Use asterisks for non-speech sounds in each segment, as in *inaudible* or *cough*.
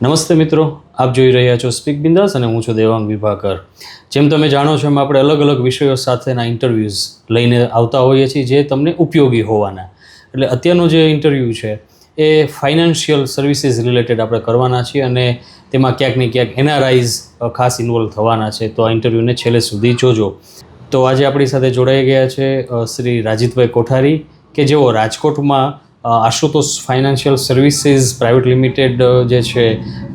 નમસ્તે મિત્રો, આપ જોઈ રહ્યા છો સ્પીક બિંદાસ અને હું છું દેવાંગ વિભાકર. જેમ તમે જાણો છો, એમ આપણે અલગ અલગ વિષયો સાથેના ઇન્ટરવ્યૂઝ લઈને આવતા હોઈએ છીએ જે તમને ઉપયોગી હોવાના. એટલે અત્યારનો જે ઇન્ટરવ્યૂ છે, એ ફાઇનાન્શિયલ સર્વિસીસ રિલેટેડ આપણે કરવાના છીએ અને તેમાં ક્યાંક ને ક્યાંક એનઆરઆઈઝ ખાસ ઇન્વોલ્વ થવાના છે. તો આ ઇન્ટરવ્યૂને છેલ્લે સુધી જોજો. તો આજે આપણી સાથે જોડાઈ ગયા છે શ્રી રાજીતભાઈ કોઠારી, કે જેઓ રાજકોટમાં Ashutosh financial services, private limited જે છે,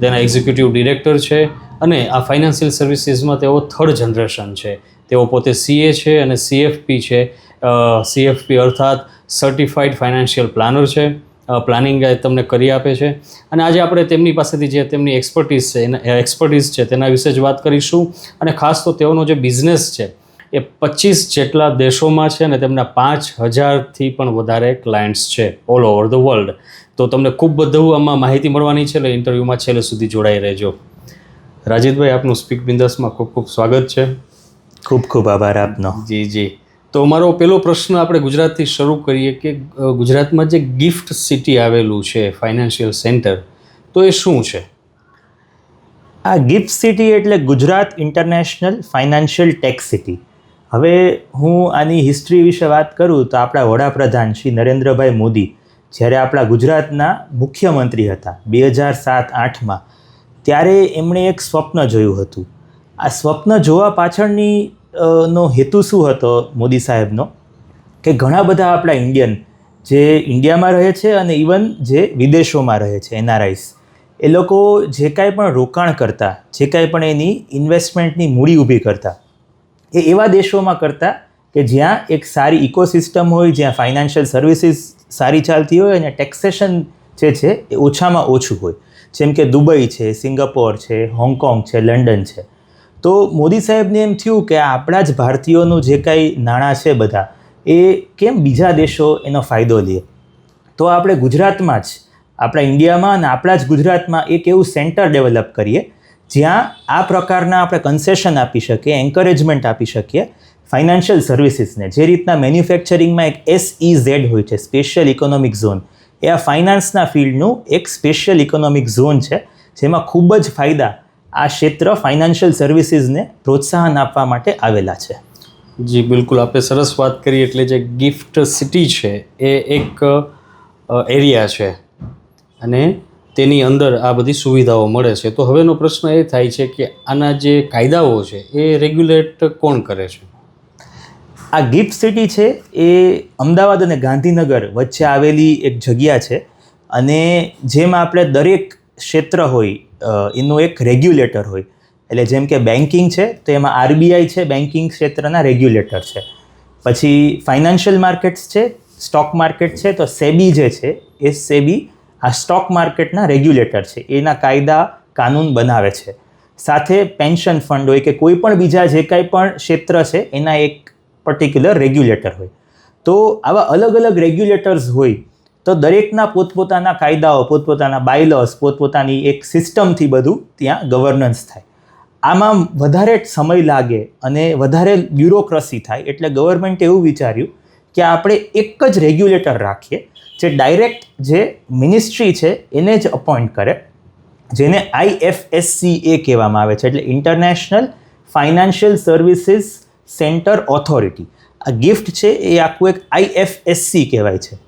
તેના એક્ઝિક્યુટિવ ડિરેક્ટર છે અને આ ફાઇનાન્શિયલ સર્વિસીસમાં તેઓ થર્ડ જનરેશન છે. તેઓ પોતે સીએ છે અને સીએફપી છે. સીએફપી અર્થાત સર્ટિફાઈડ ફાઇનાન્શિયલ પ્લાનર છે. પ્લાનિંગ તમને કરી આપે છે. અને આજે આપણે તેમની પાસેથી જે તેમની એક્સપર્ટીઝ છે, એના એક્સપર્ટીઝ છે તેના વિશે જ વાત કરીશું. અને ખાસ તો તેઓનો જે બિઝનેસ છે એ પચીસ જેટલા દેશોમાં છે અને તેમના પાંચ હજારથી પણ વધારે ક્લાયન્ટ્સ છે ઓલ ઓવર ધ વર્લ્ડ તો તમને ખૂબ બધું આમાં માહિતી મળવાની છે એટલે ઇન્ટરવ્યૂમાં છેલ્લે સુધી જોડાઈ રહેજો. રાજીતભાઈ આપનું સ્પીક બિંદાસમાં ખૂબ ખૂબ સ્વાગત છે. ખૂબ ખૂબ આભાર આપનો. જી જી. તો મારો પેલો પ્રશ્ન આપણે ગુજરાતથી શરૂ કરીએ કે ગુજરાતમાં જે ગિફ્ટ સિટી આવેલું છે ફાઇનાન્શિયલ સેન્ટર તો એ શું છે? આ ગિફ્ટ સિટી એટલે Gujarat international financial tax city હવે હું આની હિસ્ટ્રી વિશે વાત કરું તો આપણા વડાપ્રધાન શ્રી નરેન્દ્રભાઈ મોદી જ્યારે આપણા ગુજરાતના મુખ્યમંત્રી હતા બે હજાર સાત આઠમાં, ત્યારે એમણે એક સ્વપ્ન જોયું હતું. આ સ્વપ્ન જોવા પાછળની નો હેતુ શું હતો મોદી સાહેબનો? કે ઘણા બધા આપણા ઇન્ડિયન જે ઇન્ડિયામાં રહે છે અને ઇવન જે વિદેશોમાં રહે છે એનઆરઆઈસ એ લોકો જે કાંઈ પણ રોકાણ કરતા, જે કાંઈ પણ એની ઇન્વેસ્ટમેન્ટની મૂડી ઊભી કરતા એ એવા દેશોમાં કરતાં કે જ્યાં એક સારી ઇકોસિસ્ટમ હોય, જ્યાં ફાઇનાન્શિયલ સર્વિસીસ સારી ચાલતી હોય અને ટેક્સેશન જે છે એ ઓછામાં ઓછું હોય. જેમ કે દુબઈ છે, સિંગાપોર છે, હોંગકોંગ છે, લંડન છે. તો મોદી સાહેબને એમ થયું કે આપણા જ ભારતીયોનું જે કાંઈ નાણાં છે બધા, એ કેમ બીજા દેશો એનો ફાયદો લે? તો આપણે ગુજરાતમાં જ, આપણા ઇન્ડિયામાં અને આપણા જ ગુજરાતમાં એક એવું સેન્ટર ડેવલપ કરીએ જ્યાં આ પ્રકારના આપણે કન્સેશન આપી શકીએ એન્કરેજમેન્ટ આપી શકીએ ફાઇનાન્શિયલ સર્વિસીસને જે રીતના મેન્યુફેક્ચરિંગમાં એક એસઈ ઝેડ હોય છે સ્પેશિયલ ઇકોનોમિક ઝોન એ આ ફાઇનાન્સના ફિલ્ડનું એક સ્પેશિયલ ઇકોનોમિક ઝોન છે, જેમાં ખૂબ જ ફાયદા આ ક્ષેત્ર ફાઇનાન્શિયલ સર્વિસીસને પ્રોત્સાહન આપવા માટે આવેલા છે. જી, બિલકુલ. આપણે સરસ વાત કરી, એટલે જે ગિફ્ટ સિટી છે, એ એક એરિયા છે. અને તેની અંદર આ બધી સુવિધાઓ મળે છે. તો હવેનો પ્રશ્ન એ થાય છે કે આના જે કાયદાઓ છે એ રેગ્યુલેટ કોણ કરે છે? આ ગિફ્ટ સિટી છે એ અમદાવાદ અને ગાંધીનગર વચ્ચે આવેલી એક જગ્યા છે અને જેમાં આપણે દરેક ક્ષેત્ર હોય એનું એક રેગ્યુલેટર હોય. એટલે જેમ કે બેન્કિંગ છે, તો એમાં આરબીઆઈ છે, બેન્કિંગ ક્ષેત્રના રેગ્યુલેટર છે. પછી ફાઇનાન્શિયલ માર્કેટ્સ છે, સ્ટોક માર્કેટ છે, તો સેબી જે છે એ સેબી આ સ્ટોક માર્કેટના રેગ્યુલેટર છે. એના કાયદા કાનૂન બનાવે છે. સાથે પેન્શન ફંડ હોય કે કોઈ પણ બીજા જે કાંઈ પણ ક્ષેત્ર છે, એના એક પર્ટિક્યુલર રેગ્યુલેટર હોય. તો આવા અલગ અલગ રેગ્યુલેટર્સ હોય, તો દરેકના પોતપોતાના કાયદાઓ, પોતપોતાના બાયલોસ પોતપોતાની એક સિસ્ટમથી બધું ત્યાં ગવર્નન્સ થાય. આમાં વધારે સમય લાગે અને વધારે બ્યુરોક્રસી થાય, એટલે ગવર્મેન્ટે એવું વિચાર્યું કે આપણે એક જ રેગ્યુલેટર રાખીએ જે ડાયરેક્ટ જે મિનિસ્ટ્રી છે, એને જ અપોઇન્ટ કરે. જેને આઈએફએસસી એ કહેવામાં આવે છે, એટલે international financial services centre authority આ ગિફ્ટ છે, એ આખું એક આઈએફએસસી કહેવાય છે.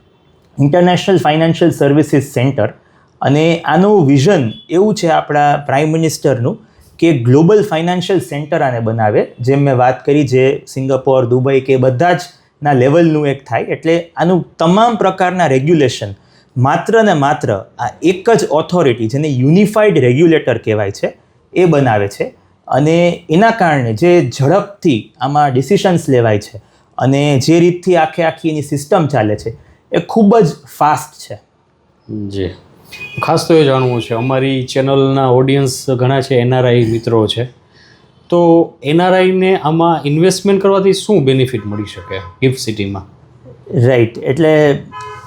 ઇન્ટરનેશનલ ફાઇનાન્શિયલ સર્વિસીસ સેન્ટર અને આનું વિઝન એવું છે આપણા પ્રાઇમ મિનિસ્ટરનું કે ગ્લોબલ ફાઇનાન્શિયલ સેન્ટર આને બનાવે. જેમ મેં વાત કરી જે સિંગાપોર દુબઈ કે બધા જ ના લેવલનું એક થાય, એટલે આનું તમામ પ્રકારના રેગ્યુલેશન માત્ર ને માત્ર આ એક જ ઓથોરિટી જેને યુનિફાઈડ રેગ્યુલેટર કહેવાય છે, એ બનાવે છે. અને એના કારણે જે ઝડપથી આમાં ડિસિશન્સ લેવાય છે અને જે રીતથી આખે આખી એની સિસ્ટમ ચાલે છે, એ ખૂબ જ ફાસ્ટ છે. જી. ખાસ તો એ જાણવું છે, અમારી ચેનલના ઓડિયન્સ ઘણા છે એનઆરઆઈ મિત્રો છે. તો એનઆરઆઈને આમાં ઇન્વેસ્ટમેન્ટ કરવાથી શું બેનિફિટ મળી શકે ગિફ્ટ સિટીમાં રાઈટ એટલે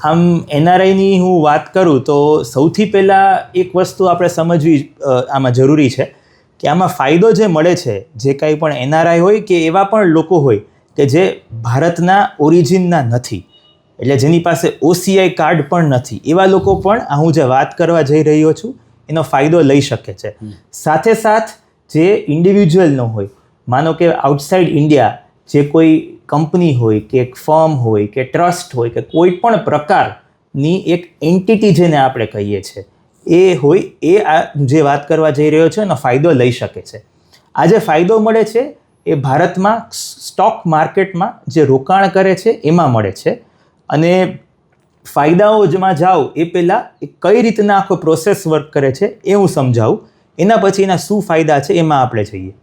આમ એનઆરઆઈની હું વાત કરું તો સૌથી પહેલાં એક વસ્તુ આપણે સમજવી આમાં જરૂરી છે કે આમાં ફાયદો જે મળે છે જે કાંઈ પણ એનઆરઆઈ હોય કે એવા પણ લોકો હોય કે જે ભારતના ઓરિજિનના નથી એટલે જેની પાસે ઓસીઆઈ કાર્ડ પણ નથી એવા લોકો પણ આ હું જે વાત કરવા જઈ રહ્યો છું એનો ફાયદો લઈ શકે છે. સાથે સાથ જે ઇન્ડિવિજ્યુઅલનો હોય. માનો કે આઉટસાઇડ ઇન્ડિયા જે કોઈ કંપની હોય, કે એક ફર્મ હોય, કે ટ્રસ્ટ હોય, કે કોઈ પણ પ્રકારની એક એન્ટિટી જેને આપણે કહીએ છીએ, એ હોય, એ આ જે વાત કરવા જઈ રહ્યો છે એનો ફાયદો લઈ શકે છે. આ જે ફાયદો મળે છે એ ભારતમાં સ્ટોક માર્કેટમાં જે રોકાણ કરે છે એમાં મળે છે. અને ફાયદાઓમાં જાઓ એ પહેલાં એ કઈ રીતના આખો પ્રોસેસ વર્ક કરે છે એ હું સમજાવું. એના પછી એના શું ફાયદા છે એમાં આપણે જઈએ.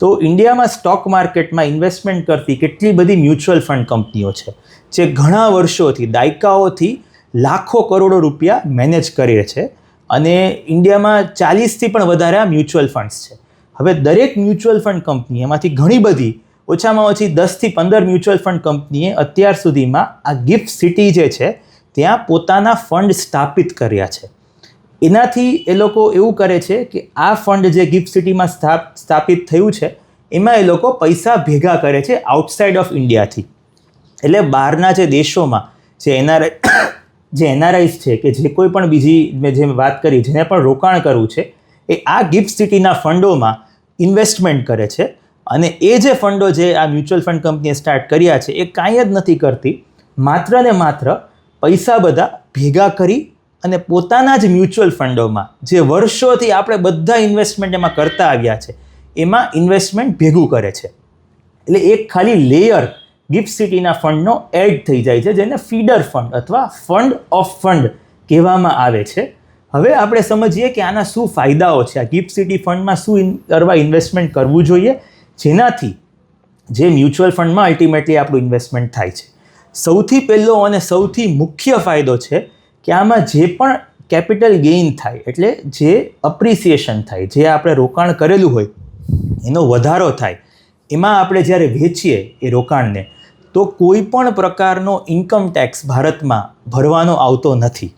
તો ઇન્ડિયામાં સ્ટોક માર્કેટમાં ઇન્વેસ્ટમેન્ટ કરતી કેટલી બધી મ્યુચ્યુઅલ ફંડ કંપનીઓ છે, જે ઘણા વર્ષોથી, દાયકાઓથી લાખો કરોડો રૂપિયા મેનેજ કરે છે અને ઇન્ડિયામાં ચાલીસથી પણ વધારે આ મ્યુચ્યુઅલ ફંડ્સ છે. હવે દરેક મ્યુચ્યુઅલ ફંડ કંપની, એમાંથી ઘણી બધી, ઓછામાં ઓછી દસથી પંદર મ્યુચ્યુઅલ ફંડ કંપનીએ અત્યાર સુધીમાં આ ગિફ્ટ સિટી જે છે, ત્યાં પોતાના ફંડ સ્થાપિત કર્યા છે. એનાથી એ લોકો એવું કરે છે કે આ ફંડ જે ગિફ્ટ સિટીમાં સ્થાપ, સ્થાપિત થયું છે, એમાં એ લોકો પૈસા ભેગા કરે છે આઉટસાઇડ ઓફ ઇન્ડિયાથી એટલે બહારના જે દેશોમાં જે એનઆરઆઈ *coughs* જે એનઆરઆઈસ છે કે જે કોઈ પણ બીજી મેં જે વાત કરી, જેને પણ રોકાણ કરવું છે, એ આ ગિફ્ટ સિટીના ફંડોમાં ઇન્વેસ્ટમેન્ટ કરે છે અને એ જે ફંડો જે આ મ્યુચ્યુઅલ ફંડ કંપનીએ સ્ટાર્ટ કર્યા છે, એ કાંઈ જ નથી કરતી. માત્ર ને માત્ર પૈસા બધા ભેગા કરી અને પોતાના જ મ્યુચ્યુઅલ ફંડોમાં જે વર્ષોથી આપણે બધા ઇન્વેસ્ટમેન્ટ એમાં કરતા આવ્યા છે, એમાં ઇન્વેસ્ટમેન્ટ ભેગું કરે છે. એટલે એક ખાલી લેયર ગિફ્ટ સિટીના ફંડનો એડ થઈ જાય છે, જેને ફીડર ફંડ અથવા ફંડ ઓફ ફંડ કહેવામાં આવે છે. હવે આપણે સમજીએ કે આના શું ફાયદાઓ છે, આ ગિફ્ટ સિટી ફંડમાં શું કરવા ઇન્વેસ્ટમેન્ટ કરવું જોઈએ, જેનાથી જે મ્યુચ્યુઅલ ફંડમાં અલ્ટિમેટલી આપણું ઇન્વેસ્ટમેન્ટ થાય છે. સૌથી પહેલો અને સૌથી મુખ્ય ફાયદો છે કે આમાં જે પણ કેપિટલ ગેઇન થાય, એટલે જે અપ્રિસિએશન થાય, જે આપણે રોકાણ કરેલું હોય, એનો વધારો થાય, એમાં આપણે જ્યારે વેચીએ એ રોકાણને, તો કોઈ પણ પ્રકારનો ઇન્કમ ટેક્સ ભારતમાં ભરવાનો આવતો નથી.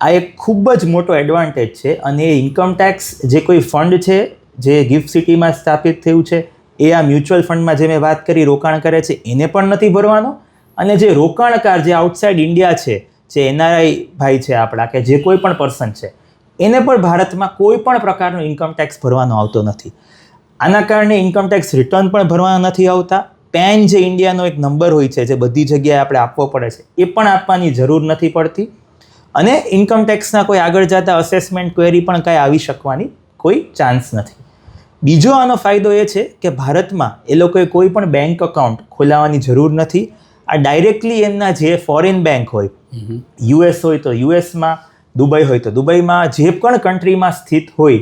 આ એક ખૂબ જ મોટો એડવાન્ટેજ છે અને એ ઇન્કમ ટેક્સ જે કોઈ ફંડ છે, જે ગિફ્ટ સિટીમાં સ્થાપિત થયું છે, એ આ મ્યુચ્યુઅલ ફંડમાં જે મેં વાત કરી રોકાણ કરે છે, એને પણ નથી ભરવાનો. અને જે રોકાણકાર જે આઉટસાઇડ ઇન્ડિયા છે જે એનઆરઆઈ ભાઈ છે આપણા કે જે કોઈ પણ પર્સન છે, એને પણ ભારતમાં કોઈ પણ પ્રકારનો ઇન્કમ ટેક્સ ભરવાનો આવતો નથી. આના કારણે ઇન્કમ ટેક્સ રિટર્ન પણ ભરવાના નથી આવતા. પેન જે ઇન્ડિયાનો એક નંબર હોય છે, જે બધી જગ્યાએ આપણે આપવો પડે છે, એ પણ આપવાની જરૂર નથી પડતી. અને ઇન્કમ ટેક્સના કોઈ આગળ જતા અસેસમેન્ટ ક્વેરી પણ કાંઈ આવી શકવાની કોઈ ચાન્સ નથી. બીજો આનો ફાયદો એ છે કે ભારતમાં એ લોકોએ કોઈ પણ બેંક અકાઉન્ટ ખોલાવવાની જરૂર નથી. આ ડાયરેક્ટલી એમના જે ફોરેન બેંક હોય યુએસ હોય તો યુએસમાં, દુબઈ હોય તો દુબઈમાં, જે પણ કન્ટ્રીમાં સ્થિત હોય,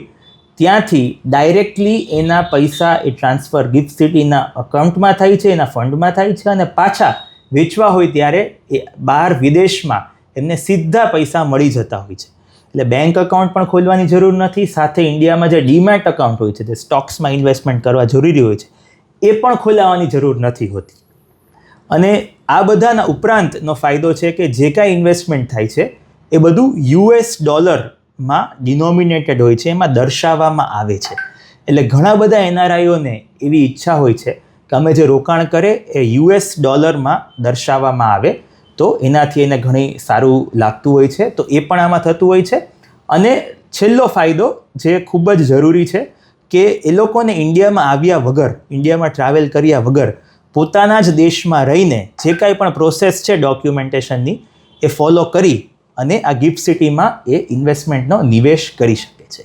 ત્યાંથી ડાયરેક્ટલી એના પૈસા એ ટ્રાન્સફર ગિફ્ટ સિટીના અકાઉન્ટમાં થાય છે, એના ફંડમાં થાય છે અને પાછા વેચવા હોય ત્યારે એ બહાર વિદેશમાં એમને સીધા પૈસા મળી જતા હોય છે. એટલે બેંક અકાઉન્ટ પણ ખોલવાની જરૂર નથી, સાથે ઇન્ડિયામાં જે ડીમેટ અકાઉન્ટ હોય છે, જે સ્ટોક્સમાં ઇન્વેસ્ટમેન્ટ કરવા જરૂરી હોય છે, એ પણ ખોલાવવાની જરૂર નથી હોતી. અને આ બધાના ઉપરાંતનો ફાયદો છે કે જે કાંઈ ઇન્વેસ્ટમેન્ટ થાય છે, એ બધું યુએસ ડોલરમાં ડિનોમિનેટેડ હોય છે, એમાં દર્શાવવામાં આવે છે. એટલે ઘણા બધા એનઆરઆઈઓને એવી ઈચ્છા હોય છે કે અમે જે રોકાણ કરે એ યુએસ ડોલરમાં દર્શાવવામાં આવે, તો એનાથી એને ઘણી સારું લાગતું હોય છે, તો એ પણ આમાં થતું હોય છે. અને છેલ્લો ફાયદો જે ખૂબ જ જરૂરી છે કે એ લોકોને ઇન્ડિયામાં આવ્યા વગર ઇન્ડિયામાં ટ્રાવેલ કર્યા વગર પોતાના જ દેશમાં રહીને જે કાંઈ પણ પ્રોસેસ છે ડોક્યુમેન્ટેશનની એ ફોલો કરી અને આ ગિફ્ટ સિટીમાં એ ઇન્વેસ્ટમેન્ટનો નિવેશ કરી શકે છે.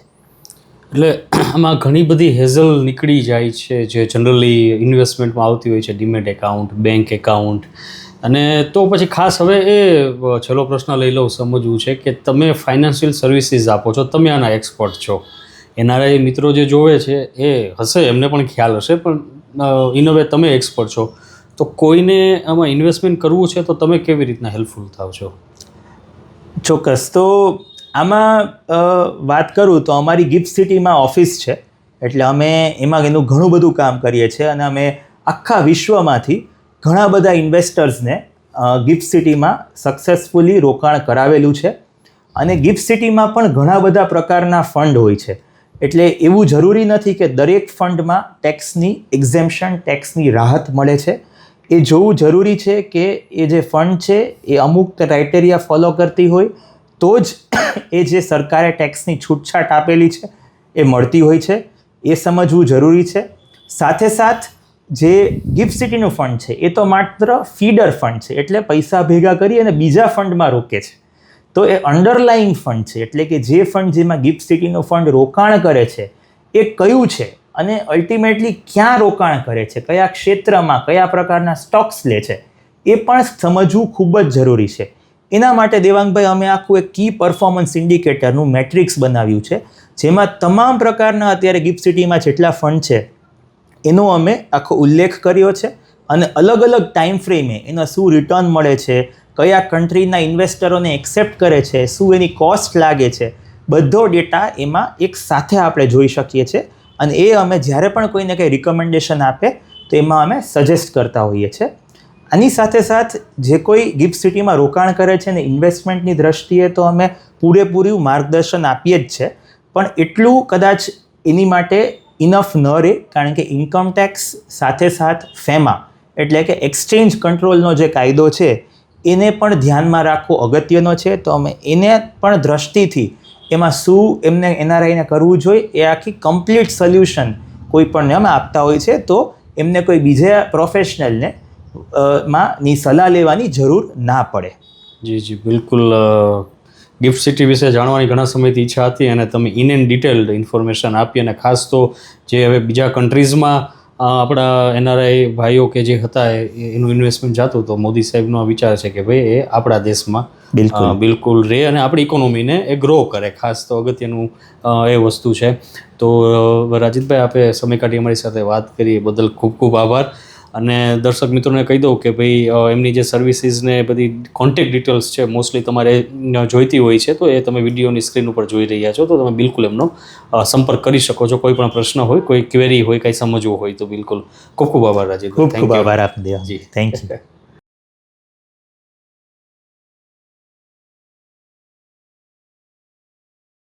એટલે આમાં ઘણી બધી હેઝલ નીકળી જાય છે જે જનરલી ઇન્વેસ્ટમેન્ટમાં આવતી હોય છે ડીમેટ એકાઉન્ટ બેંક એકાઉન્ટ અને તો પછી ખાસ હવે એ છેલ્લો પ્રશ્ન લઈ લઉં સમજવું છે કે તમે ફાઇનાન્શિયલ સર્વિસીસ આપો છો, તમે આના એક્સપર્ટ છો. એનઆરઆઈ મિત્રો જે જોવે છે એ હશે, એમને પણ ખ્યાલ હશે, પણ ઇન તમે એક્સપર્ટ છો. તો કોઈને આમાં ઇન્વેસ્ટમેન્ટ કરવું છે તો તમે કેવી રીતના હેલ્પફુલ થાવ છો? ચોક્કસ. તો આમાં વાત કરું તો અમારી ગિફ્ટ સિટીમાં ઓફિસ છે. એટલે અમે એમાં એનું ઘણું બધું કામ કરીએ છીએ અને અમે આખા વિશ્વમાંથી ઘણા બધા ઇન્વેસ્ટર્સને ગિફ્ટ સિટીમાં સક્સેસફુલી રોકાણ કરાવેલું છે. અને ગિફ્ટ સિટીમાં પણ ઘણા બધા પ્રકારના ફંડ હોય છે. એટલે એવું જરૂરી નથી કે દરેક ફંડમાં ટેક્સની એક્ઝેમ્પશન ટેક્સની રાહત મળે છે. એ જોવું જરૂરી છે કે એ જે ફંડ છે, એ અમુક ક્રાઇટેરિયા ફોલો કરતી હોય, તો જ એ જે સરકારે ટેક્સની છૂટછાટ આપેલી છે, એ મળતી હોય છે. એ સમજવું જરૂરી છે. સાથે સાથ, જે ગિફ્ટ સિટીનું ફંડ છે, એ તો માત્ર ફીડર ફંડ છે, એટલે પૈસા ભેગા કરી અને બીજા ફંડમાં રોકે છે. તો એ અંડરલાઈંગ ફંડ છે. એટલે કે જે ફંડ જેમાં ગિફ્ટ સિટીનો ફંડ રોકાણ કરે છે, એ કયું છે? અને અલ્ટિમેટલી ક્યાં રોકાણ કરે છે? કયા ક્ષેત્રમાં, કયા પ્રકારના સ્ટોક્સ લે છે? એ પણ સમજવું ખૂબ જ જરૂરી છે. એના માટે દેવાંગભાઈ, અમે આખું એક કી પરફોર્મન્સ ઇન્ડિકેટરનું મેટ્રિક્સ બનાવ્યું છે, જેમાં તમામ પ્રકારના અત્યારે ગિફ્ટ સિટીમાં જેટલા ફંડ છે, એનો અમે આખો ઉલ્લેખ કર્યો છે અને અલગ અલગ ટાઈમ ફ્રેમે એના શું રિટર્ન મળે છે કયા કન્ટ્રીના ઇન્વેસ્ટરોને એક્સેપ્ટ કરે છે, શું એની કોસ્ટ લાગે છે, બધો ડેટા એમાં એક સાથે આપણે જોઈ શકીએ છીએ. અને એ અમે જ્યારે પણ કોઈને કંઈ રિકમેન્ડેશન આપે, તો એમાં અમે સજેસ્ટ કરતા હોઈએ છીએ. આની સાથે સાથ જે કોઈ ગિફ્ટ સિટીમાં રોકાણ કરે છે ને ઇન્વેસ્ટમેન્ટની દ્રષ્ટિએ તો અમે પૂરેપૂરું માર્ગદર્શન આપીએ જ છે. પણ એટલું કદાચ એની માટે ઇનફ ન રહે, કારણ કે ઇન્કમ ટેક્સ સાથે સાથ ફેમા એટલે કે એક્સચેન્જ કંટ્રોલનો જે કાયદો છે એને પણ ધ્યાનમાં રાખવો અગત્યનો છે. તો અમે એને પણ દ્રષ્ટિથી એમાં શું એમને એનઆરઆઈને કરવું જોઈએ એ આખી કમ્પ્લીટ સોલ્યુશન કોઈ પણને અમે આપતા હોય છે તો એમને કોઈ બીજા પ્રોફેશનલને અ, માં ની સલાહ લેવાની જરૂર ના પડે. જી જી બિલકુલ ગિફ્ટ સિટી વિશે જાણવાની ઘણા સમયથી ઈચ્છા હતી અને તમે ઇન એન્ડ ડિટેલ્ડ ઇન્ફોર્મેશન આપી અને ખાસ તો જે હવે બીજા કન્ટ્રીઝમાં આપણા એનઆરઆઈ ભાઈઓ કે જે હતા એનું ઇન્વેસ્ટમેન્ટ જાતું તો મોદી સાહેબનો આ વિચાર છે કે ભાઈ એ આપણા દેશમાં બિલકુલ. બિલકુલ રહે અને આપણી ઇકોનોમીને એ ગ્રો કરે. ખાસ તો અગત્યનું એ વસ્તુ છે. તો રાજિતભાઈ આપે સમય કાઢી અમારી સાથે વાત કરી બદલ ખૂબ ખૂબ આભાર. અને દર્શક મિત્રોને કહી દઉં કે ભાઈ એમની જે સર્વિસીસ ને બધી કોન્ટેક્ટ ડિટેલ્સ છે મોસ્ટલી તમારે જોઈતી હોય છે તો એ તમે વિડીયોની સ્ક્રીન ઉપર જોઈ રહ્યા છો તો તમે બિલકુલ એમનો સંપર્ક કરી શકો છો કોઈ પણ પ્રશ્ન હોય કોઈ ક્વેરી હોય કંઈ સમજવું હોય તો બિલકુલ ખૂબ ખૂબ આભાર રાજી ખૂબ ખૂબ. આભાર આપને જી. Thank you